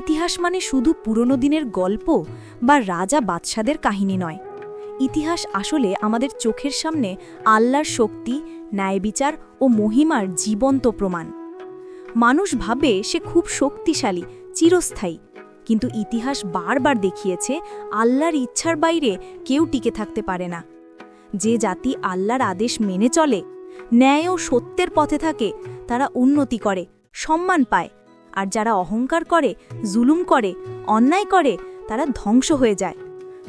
ইতিহাস মানে শুধু পুরনো দিনের গল্প বা রাজা বাদশাদের কাহিনী নয়। ইতিহাস আসলে আমাদের চোখের সামনে আল্লাহর শক্তি ন্যায়বিচার ও মহিমার জীবন্ত প্রমাণ। মানুষ ভাবে সে খুব শক্তিশালী, চিরস্থায়ী, কিন্তু ইতিহাস বারবার দেখিয়েছে আল্লাহর ইচ্ছার বাইরে কেউ টিকে থাকতে পারে না। যে জাতি আল্লাহর আদেশ মেনে চলে, ন্যায় ও সত্যের পথে থাকে, তারা উন্নতি করে, সম্মান পায় আর যারা অহংকার করে, জুলুম করে, অন্যায় করে, তারা ধ্বংস হয়ে যায়।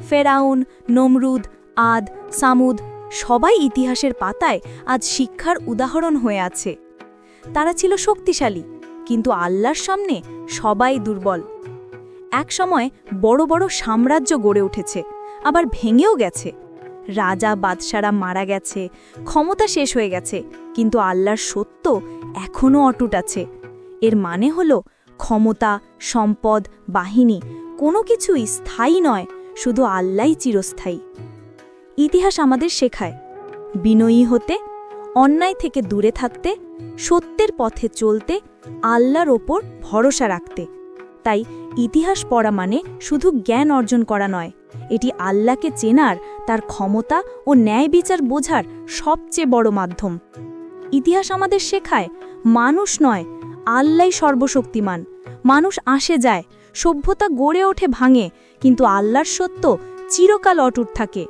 ফেরাউন, নমরুদ, আদ, সামুদ সবাই ইতিহাসের পাতায় আজ শিক্ষার উদাহরণ হয়ে আছে। তারা ছিল শক্তিশালী, কিন্তু আল্লাহর সামনে সবাই দুর্বল। এক সময় বড় বড় সাম্রাজ্য গড়ে উঠেছে, আবার ভেঙেও গেছে। রাজা বাদশারা মারা গেছে, ক্ষমতা শেষ হয়ে গেছে, কিন্তু আল্লাহর সত্য এখনও অটুট আছে। এর মানে হল ক্ষমতা, সম্পদ, বাহিনী, কোনো কিছুই স্থায়ী নয়, শুধু আল্লাহই চিরস্থায়ী। ইতিহাস আমাদের শেখায়, বিনয়ী হতে, অন্যায় থেকে দূরে থাকতে, সত্যের পথে চলতে, আল্লাহর ওপর ভরসা রাখতে। তাই ইতিহাস পড়া মানে শুধু জ্ঞান অর্জন করা নয়, এটি আল্লাহকে চেনার, তার ক্ষমতা ও ন্যায় বিচার বোঝার সবচেয়ে বড় মাধ্যম। ইতিহাস আমাদের শেখায়, মানুষ নয় আল্লাহ সর্বশক্তিমান। মানুষ আসে যায়, সভ্যতা গড়ে ওঠে ভাঙে, কিন্তু আল্লাহর সত্য চিরকাল অটুট থাকে।